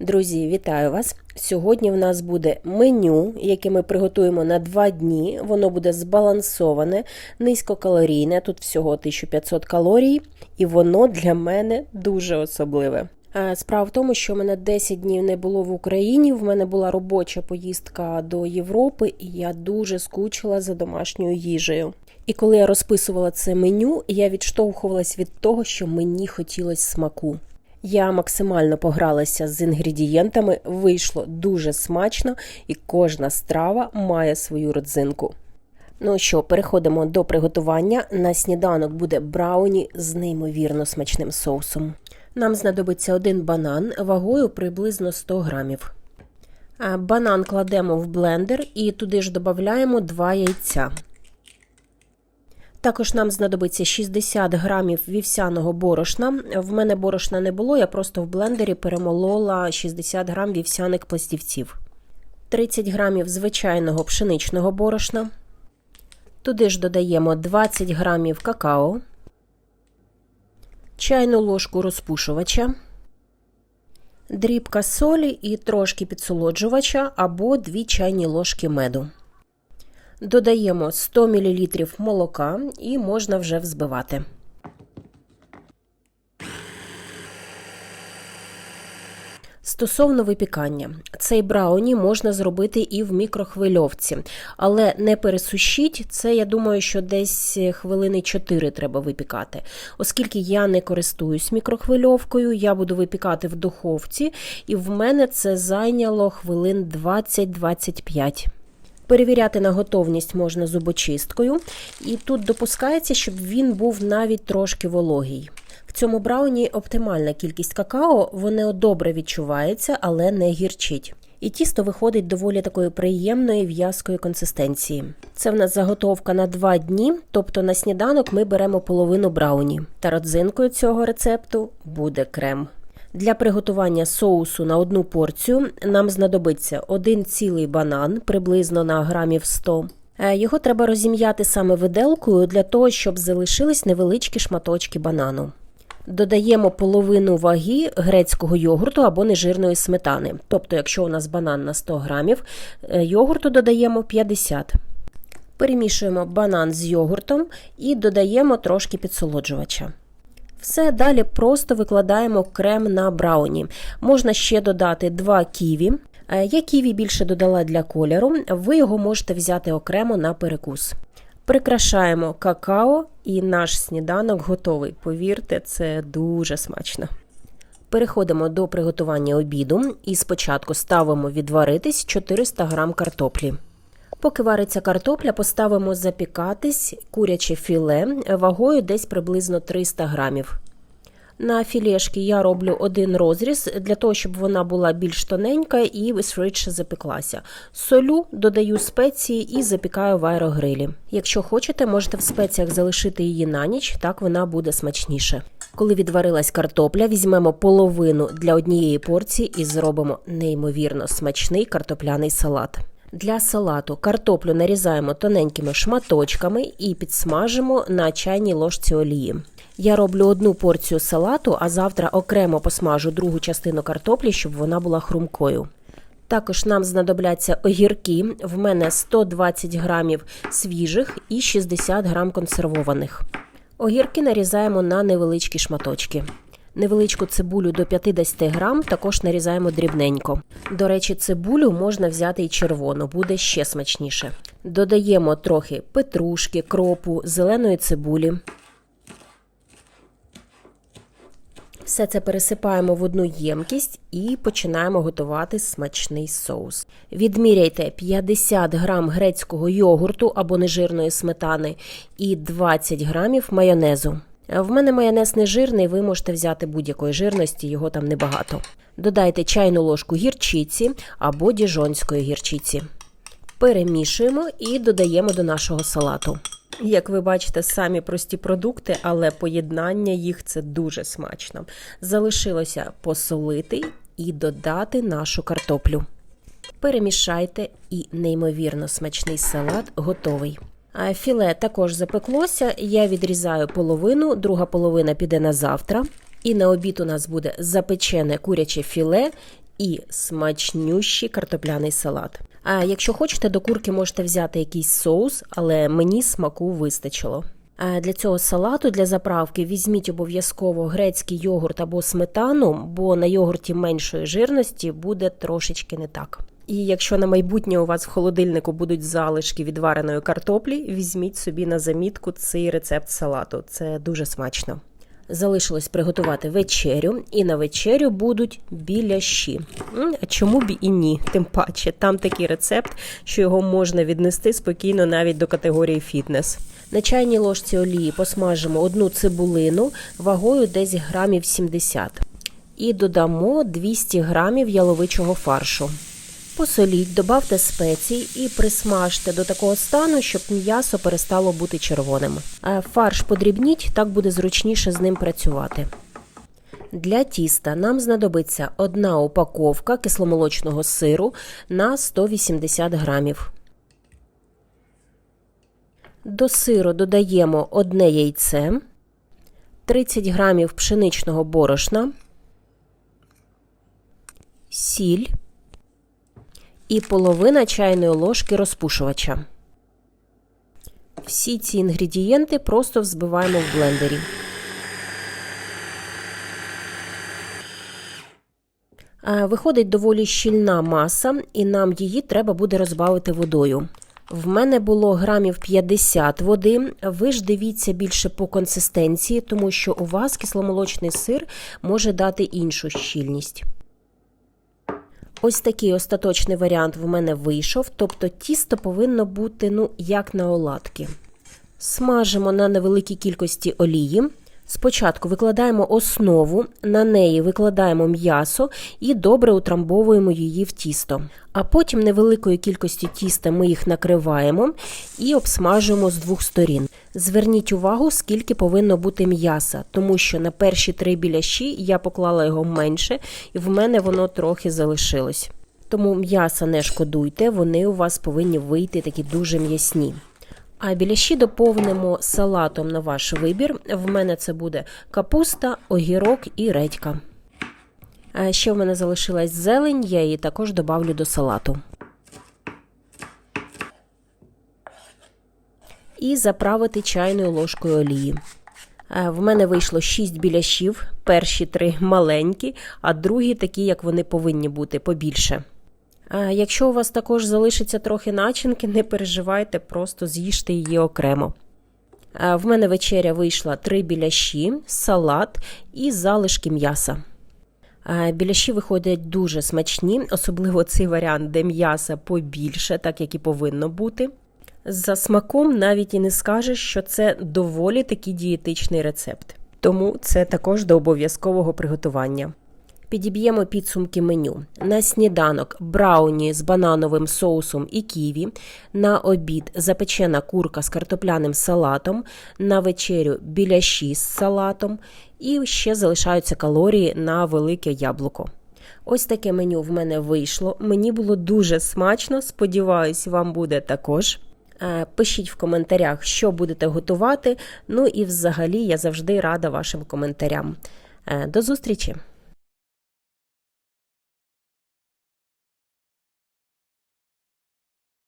Друзі, вітаю вас! Сьогодні в нас буде меню, яке ми приготуємо на 2 дні. Воно буде збалансоване, низькокалорійне, тут всього 1500 калорій, і воно для мене дуже особливе. Е, Справа в тому, що мене 10 днів не було в Україні. В мене була робоча поїздка до Європи, і я дуже скучила за домашньою їжею. І коли я розписувала це меню, я відштовхувалась від того, що мені хотілося смаку. Я максимально погралася з інгредієнтами, вийшло дуже смачно, і кожна страва має свою родзинку. Ну що, переходимо до приготування. На сніданок буде брауні з неймовірно смачним соусом. Нам знадобиться один банан вагою приблизно 100 грамів. Банан кладемо в блендер і туди ж додаємо 2 яйця. Також нам знадобиться 60 грамів вівсяного борошна. В мене борошна не було, я просто в блендері перемолола 60 грам вівсяних пластівців, 30 грамів звичайного пшеничного борошна. Туди ж додаємо 20 грамів какао, чайну ложку розпушувача, дрібка солі і трошки підсолоджувача або 2 чайні ложки меду. Додаємо 100 мл молока і можна вже взбивати. Стосовно випікання, цей брауні можна зробити і в мікрохвильовці, але не пересушіть. Це я думаю, що десь хвилини 4 треба випікати. Оскільки я не користуюсь мікрохвильовкою, я буду випікати в духовці, і в мене це зайняло хвилин 20-25. Перевіряти на готовність можна зубочисткою, і тут допускається, щоб він був навіть трошки вологий. В цьому брауні оптимальна кількість какао, воно добре відчувається, але не гірчить. І тісто виходить доволі такої приємної в'язкої консистенції. Це в нас заготовка на 2 дні, тобто на сніданок ми беремо половину брауні. Та родзинкою цього рецепту буде крем. Для приготування соусу на одну порцію нам знадобиться один цілий банан, приблизно на грамів 100. Е, Його треба розім'яти саме виделкою для того, щоб залишились невеличкі шматочки банану. Додаємо половину ваги грецького йогурту або нежирної сметани. Тобто, якщо у нас банан на 100 грамів, е, йогурту додаємо 50. Перемішуємо банан з йогуртом і додаємо трошки підсолоджувача. Все далі просто викладаємо крем на брауні. Можна ще додати 2 ківі. Е, Я ківі більше додала для кольору, ви його можете взяти окремо на перекус. Прикрашаємо какао, і наш сніданок готовий. Повірте, це дуже смачно. Переходимо до приготування обіду і спочатку ставимо відваритись 400 г картоплі. Поки вариться картопля, поставимо запікатись куряче філе вагою десь приблизно 300 грамів. На філешки я роблю один розріз для того, щоб вона була більш тоненька і швидше запеклася. Солю, додаю спеції і запікаю в аерогрилі. Якщо хочете, можете в спеціях залишити її на ніч, так вона буде смачніше. Коли відварилась картопля, візьмемо половину для однієї порції і зробимо неймовірно смачний картопляний салат. Для салату картоплю нарізаємо тоненькими шматочками і підсмажимо на чайній ложці олії. Я роблю одну порцію салату, а завтра окремо посмажу другу частину картоплі, щоб вона була хрумкою. Також нам знадобляться огірки. В мене 120 грамів свіжих і 60 грам консервованих. Огірки нарізаємо на невеличкі шматочки. Невеличку цибулю до 50 грам також нарізаємо дрібненько. До речі, цибулю можна взяти і червону, буде ще смачніше. Додаємо трохи петрушки, кропу, зеленої цибулі. Все це пересипаємо в одну ємкість і починаємо готувати смачний соус. Відміряйте 50 грам грецького йогурту або нежирної сметани і 20 грамів майонезу. В мене майонез нежирний, ви можете взяти будь-якої жирності, його там небагато. Додайте чайну ложку гірчиці або діжонської гірчиці. Перемішуємо і додаємо до нашого салату. Як ви бачите, самі прості продукти, але поєднання їх це дуже смачно. Залишилося посолити і додати нашу картоплю. Перемішайте і неймовірно смачний салат готовий. Філе також запеклося. Я відрізаю половину, друга половина піде на завтра. І на обід у нас буде запечене куряче філе і смачнющий картопляний салат. А якщо хочете, до курки можете взяти якийсь соус, але мені смаку вистачило. Для цього салату для заправки візьміть обов'язково грецький йогурт або сметану, бо на йогурті меншої жирності буде трошечки не так. І якщо на майбутнє у вас в холодильнику будуть залишки від вареної картоплі, візьміть собі на замітку цей рецепт салату. Це дуже смачно. Залишилось приготувати вечерю, і на вечерю будуть біляші. А чому б і ні? Тим паче, там такий рецепт, що його можна віднести спокійно навіть до категорії фітнес. На чайній ложці олії посмажимо одну цибулину вагою десь грамів 70. І додамо 200 грамів яловичого фаршу. Посоліть, добавте спецій і присмажте до такого стану, щоб м'ясо перестало бути червоним. Фарш подрібніть, так буде зручніше з ним працювати. Для тіста нам знадобиться одна упаковка кисломолочного сиру на 180 грамів. До сиру додаємо одне яйце, 30 грамів пшеничного борошна, сіль і половина чайної ложки розпушувача. Всі ці інгредієнти просто взбиваємо в блендері. Виходить доволі щільна маса, і нам її треба буде розбавити водою. В мене було грамів 50 води. Ви ж дивіться більше по консистенції, тому що у вас кисломолочний сир може дати іншу щільність. Ось такий остаточний варіант в мене вийшов, тобто тісто повинно бути ну, як на оладки. Смажимо на невеликій кількості олії. Спочатку викладаємо основу, на неї викладаємо м'ясо і добре утрамбовуємо її в тісто. А потім невеликою кількістю тіста ми їх накриваємо і обсмажуємо з двох сторін. Зверніть увагу, скільки повинно бути м'яса, тому що на перші три біляші я поклала його менше, і в мене воно трохи залишилось. Тому м'яса не шкодуйте, вони у вас повинні вийти такі дуже м'ясні. А біляші доповнимо салатом на ваш вибір. В мене це буде капуста, огірок і редька. Ще в мене залишилась зелень, я її також добавлю до салату. І заправити чайною ложкою олії. В мене вийшло 6 біляшів, перші три маленькі, а другі такі, як вони повинні бути, побільше. Якщо у вас також залишиться трохи начинки, не переживайте, просто з'їжте її окремо. В мене вечеря вийшла три біляші, салат і залишки м'яса. Біляші виходять дуже смачні, особливо цей варіант, де м'яса побільше, так як і повинно бути. За смаком навіть і не скажеш, що це доволі такий дієтичний рецепт. Тому це також до обов'язкового приготування. Підіб'ємо підсумки меню. На сніданок брауні з банановим соусом і ківі, на обід запечена курка з картопляним салатом, на вечерю біляші з салатом, і ще залишаються калорії на велике яблуко. Ось таке меню в мене вийшло. Мені було дуже смачно. Сподіваюсь, вам буде також. Е, Пишіть в коментарях, що будете готувати. Ну і взагалі я завжди рада вашим коментарям. Е, До зустрічі!